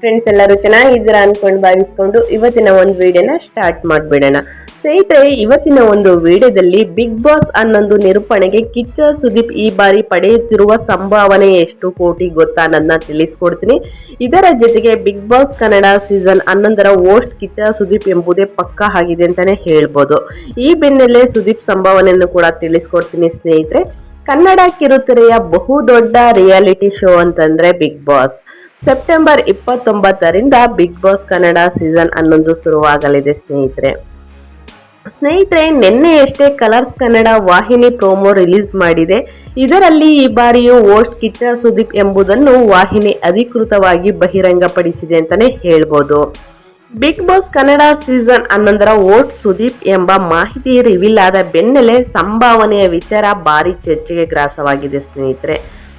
friends ಎಲ್ಲರೂ ಚೆನ್ನಾಗಿದ್ದೀರಾ ಅನ್ಕೊಂಡು ಭಾವಿಸ್ಕೊಂಡು ಇವತ್ತಿನ ಒಂದು ವಿಡಿಯೋನ ಸ್ಟಾರ್ಟ್ ಮಾಡಿಬಿಡೋಣ. ಸ್ನೇಹಿತರೆ, ಇವತ್ತಿನ ಒಂದು ವಿಡಿಯೋದಲ್ಲಿ ಬಿಗ್ ಬಾಸ್ ಅನ್ನೊಂದು ನಿರೂಪಣೆಗೆ ಕಿಚ್ಚ ಸುದೀಪ್ ಈ ಬಾರಿ ಪಡೆಯುತ್ತಿರುವ ಸಂಭಾವನೆ ಎಷ್ಟು ಕೋಟಿ ಗೊತ್ತಾ ನನ್ನ ತಿಳಿಸ್ಕೊಡ್ತೀನಿ. ಇದರ ಜೊತೆಗೆ ಬಿಗ್ ಬಾಸ್ ಕನ್ನಡ ಸೀಸನ್ ಹನ್ನೊಂದರ ಓಸ್ಟ್ ಕಿಚ್ಚ ಸುದೀಪ್ ಎಂಬುದೇ ಪಕ್ಕಾ ಆಗಿದೆ ಅಂತಾನೆ ಹೇಳ್ಬೋದು. ಈ ಬೆನ್ನಲ್ಲೇ ಸುದೀಪ್ ಸಂಭಾವನೆಯನ್ನು ಕೂಡ ತಿಳಿಸ್ಕೊಡ್ತೀನಿ ಸ್ನೇಹಿತರೆ. ಕನ್ನಡ ಕಿರುತೆರೆಯ ಬಹುದೊಡ್ಡ ರಿಯಾಲಿಟಿ ಶೋ ಅಂತಂದ್ರೆ ಬಿಗ್ ಬಾಸ್. ಸೆಪ್ಟೆಂಬರ್ ಇಪ್ಪತ್ತೊಂಬತ್ತರಿಂದ ಬಿಗ್ ಬಾಸ್ ಕನ್ನಡ ಸೀಸನ್ ಹನ್ನೊಂದು ಶುರುವಾಗಲಿದೆ ಸ್ನೇಹಿತರೆ. ಸ್ನೇಹಿತರೆ, ನಿನ್ನೆಯಷ್ಟೇ ಕಲರ್ಸ್ ಕನ್ನಡ ವಾಹಿನಿ ಪ್ರೋಮೋ ರಿಲೀಸ್ ಮಾಡಿದೆ. ಇದರಲ್ಲಿ ಈ ಬಾರಿಯೂ ಹೋಸ್ಟ್ ಕಿಚ್ಚ ಸುದೀಪ್ ಎಂಬುದನ್ನು ವಾಹಿನಿ ಅಧಿಕೃತವಾಗಿ ಬಹಿರಂಗಪಡಿಸಿದೆ ಅಂತಲೇ ಹೇಳ್ಬೋದು. ಬಿಗ್ ಬಾಸ್ ಕನ್ನಡ ಸೀಸನ್ ಹನ್ನೊಂದರ ಓಟ್ ಸುದೀಪ್ ಎಂಬ ಮಾಹಿತಿ ರಿವೀಲ್ ಆದ ಬೆನ್ನಲ್ಲೇ ಸಂಭಾವನೆಯ ವಿಚಾರ ಭಾರಿ ಚರ್ಚೆಗೆ ಗ್ರಾಸವಾಗಿದೆ ಸ್ನೇಹಿತರೆ.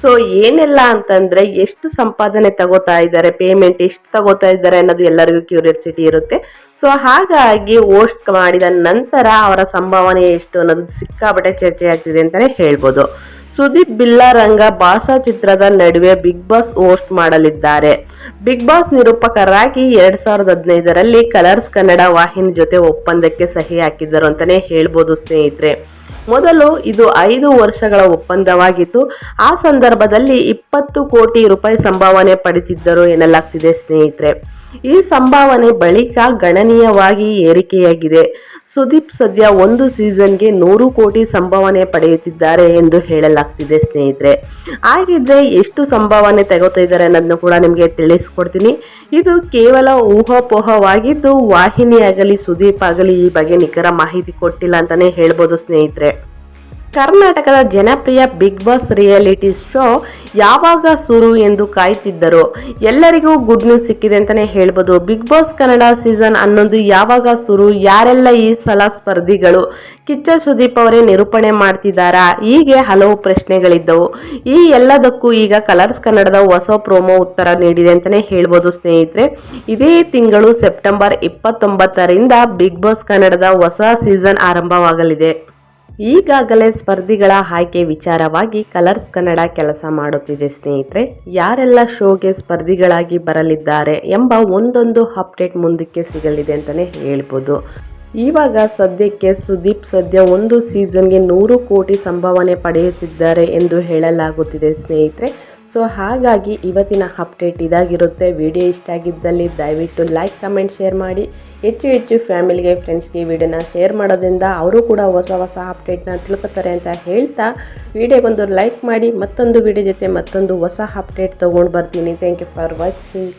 ಸೊ ಏನೆಲ್ಲ ಅಂತಂದರೆ ಎಷ್ಟು ಸಂಪಾದನೆ ತಗೋತಾ ಇದ್ದಾರೆ ಪೇಮೆಂಟ್ ಎಷ್ಟು ತಗೋತಾ ಇದ್ದಾರೆ ಅನ್ನೋದು ಎಲ್ಲರಿಗೂ ಕ್ಯೂರಿಯಾಸಿಟಿ ಇರುತ್ತೆ. ಸೊ ಹಾಗಾಗಿ ಹೋಸ್ಟ್ ಮಾಡಿದ ನಂತರ ಅವರ ಸಂಭಾವನೆ ಎಷ್ಟು ಅನ್ನೋದು ಸಿಕ್ಕಾಪಟ್ಟೆ ಚರ್ಚೆ ಆಗ್ತಿದೆ ಅಂತಲೇ ಹೇಳ್ಬೋದು. ಸುದೀಪ್ ಬಿಲ್ಲಾರಂಗ ಬಾಸ ಚಿತ್ರದ ನಡುವೆ ಬಿಗ್ ಬಾಸ್ ಹೋಸ್ಟ್ ಮಾಡಲಿದ್ದಾರೆ. ಬಿಗ್ ಬಾಸ್ ನಿರೂಪಕರಾಗಿ ಎರಡ್ ಸಾವಿರದ ಹದಿನೈದರಲ್ಲಿ ಕಲರ್ಸ್ ಕನ್ನಡ ವಾಹಿನಿ ಜೊತೆ ಒಪ್ಪಂದಕ್ಕೆ ಸಹಿ ಹಾಕಿದ್ದರು ಅಂತಾನೆ ಹೇಳ್ಬೋದು ಸ್ನೇಹಿತರೆ. ಮೊದಲು ಇದು ಐದು ವರ್ಷಗಳ ಒಪ್ಪಂದವಾಗಿತ್ತು. ಆ ಸಂದರ್ಭದಲ್ಲಿ ಇಪ್ಪತ್ತು ಕೋಟಿ ರೂಪಾಯಿ ಸಂಭಾವನೆ ಪಡೆದಿದ್ದರು ಎನ್ನಲಾಗ್ತಿದೆ ಸ್ನೇಹಿತರೆ. ಈ ಸಂಭಾವನೆ ಬಳಿಕ ಗಣನೀಯವಾಗಿ ಏರಿಕೆಯಾಗಿದೆ. ಸುದೀಪ್ ಸದ್ಯ ಒಂದು ಸೀಸನ್ಗೆ ನೂರು ಕೋಟಿ ಸಂಭಾವನೆ ಪಡೆಯುತ್ತಿದ್ದಾರೆ ಎಂದು ಹೇಳಲಾಗ್ತಿದೆ ಸ್ನೇಹಿತರೆ. ಹಾಗಿದ್ರೆ ಎಷ್ಟು ಸಂಭಾವನೆ ತಗೋತಾ ಇದ್ದಾರೆ ಅನ್ನೋದನ್ನು ಕೂಡ ನಿಮಗೆ ತಿಳಿಸ್ಕೊಡ್ತೀನಿ. ಇದು ಕೇವಲ ಊಹಾಪೋಹವಾಗಿದ್ದು ವಾಹಿನಿ ಆಗಲಿ ಸುದೀಪ್ ಆಗಲಿ ಈ ಬಗ್ಗೆ ನಿಖರ ಮಾಹಿತಿ ಕೊಟ್ಟಿಲ್ಲ ಅಂತಲೇ ಹೇಳ್ಬೋದು ಸ್ನೇಹಿತರೆ. ಕರ್ನಾಟಕದ ಜನಪ್ರಿಯ ಬಿಗ್ ಬಾಸ್ ರಿಯಾಲಿಟಿ ಶೋ ಯಾವಾಗ ಸುರು ಎಂದು ಕಾಯ್ತಿದ್ದರು? ಎಲ್ಲರಿಗೂ ಗುಡ್ ನ್ಯೂಸ್ ಸಿಕ್ಕಿದೆ ಅಂತಾನೆ ಹೇಳ್ಬೋದು. ಬಿಗ್ ಬಾಸ್ ಕನ್ನಡ ಸೀಸನ್ ಹನ್ನೊಂದು ಯಾವಾಗ ಸುರು ಯಾರೆಲ್ಲ ಈ ಸಲ ಸ್ಪರ್ಧಿಗಳು? ಕಿಚ್ಚ ಸುದೀಪ್ ಅವರೇ ನಿರೂಪಣೆ ಮಾಡ್ತಿದ್ದಾರಾ? ಹೀಗೆ ಹಲವು ಪ್ರಶ್ನೆಗಳಿದ್ದವು. ಈ ಎಲ್ಲದಕ್ಕೂ ಈಗ ಕಲರ್ಸ್ ಕನ್ನಡದ ಹೊಸ ಪ್ರೋಮೋ ಉತ್ತರ ನೀಡಿದೆ ಅಂತಾನೆ ಹೇಳ್ಬೋದು ಸ್ನೇಹಿತರೆ. ಇದೇ ತಿಂಗಳು ಸೆಪ್ಟೆಂಬರ್ ಇಪ್ಪತ್ತೊಂಬತ್ತರಿಂದ ಬಿಗ್ ಬಾಸ್ ಕನ್ನಡದ ಹೊಸ ಸೀಸನ್ ಆರಂಭವಾಗಲಿದೆ. ಈಗಾಗಲೇ ಸ್ಪರ್ಧಿಗಳ ಆಯ್ಕೆ ವಿಚಾರವಾಗಿ ಕಲರ್ಸ್ ಕನ್ನಡ ಕೆಲಸ ಮಾಡುತ್ತಿದೆ ಸ್ನೇಹಿತರೆ. ಯಾರೆಲ್ಲ ಶೋಗೆ ಸ್ಪರ್ಧಿಗಳಾಗಿ ಬರಲಿದ್ದಾರೆ ಎಂಬ ಒಂದೊಂದು ಅಪ್ಡೇಟ್ ಮುಂದಕ್ಕೆ ಸಿಗಲಿದೆ ಅಂತಲೇ ಹೇಳ್ಬೋದು. ಇವಾಗ ಸದ್ಯಕ್ಕೆ ಸುದೀಪ್ ಸದ್ಯ ಒಂದು ಸೀಸನ್ಗೆ ನೂರು ಕೋಟಿ ಸಂಭಾವನೆ ಪಡೆಯುತ್ತಿದ್ದಾರೆ ಎಂದು ಹೇಳಲಾಗುತ್ತಿದೆ ಸ್ನೇಹಿತರೆ. ಸೊ ಹಾಗಾಗಿ ಇವತ್ತಿನ ಅಪ್ಡೇಟ್ ಇದಾಗಿರುತ್ತೆ. ವಿಡಿಯೋ ಇಷ್ಟ ಆಗಿದ್ದಲ್ಲಿ ದಯವಿಟ್ಟು ಲೈಕ್, ಕಮೆಂಟ್, ಶೇರ್ ಮಾಡಿ. ಹೆಚ್ಚು ಹೆಚ್ಚು ಫ್ಯಾಮಿಲಿಗೆ ಫ್ರೆಂಡ್ಸ್ಗೆ ವಿಡಿಯೋನ ಶೇರ್ ಮಾಡೋದ್ರಿಂದ ಅವರು ಕೂಡ ಹೊಸ ಹೊಸ ಅಪ್ಡೇಟ್ನ ತಿಳ್ಕೊತಾರೆ ಅಂತ ಹೇಳ್ತಾ ವಿಡಿಯೋಗೊಂದು ಲೈಕ್ ಮಾಡಿ ಮತ್ತೊಂದು ವಿಡಿಯೋ ಜೊತೆ ಮತ್ತೊಂದು ಹೊಸ ಅಪ್ಡೇಟ್ ತೊಗೊಂಡು ಬರ್ತೀನಿ. Thank you for watching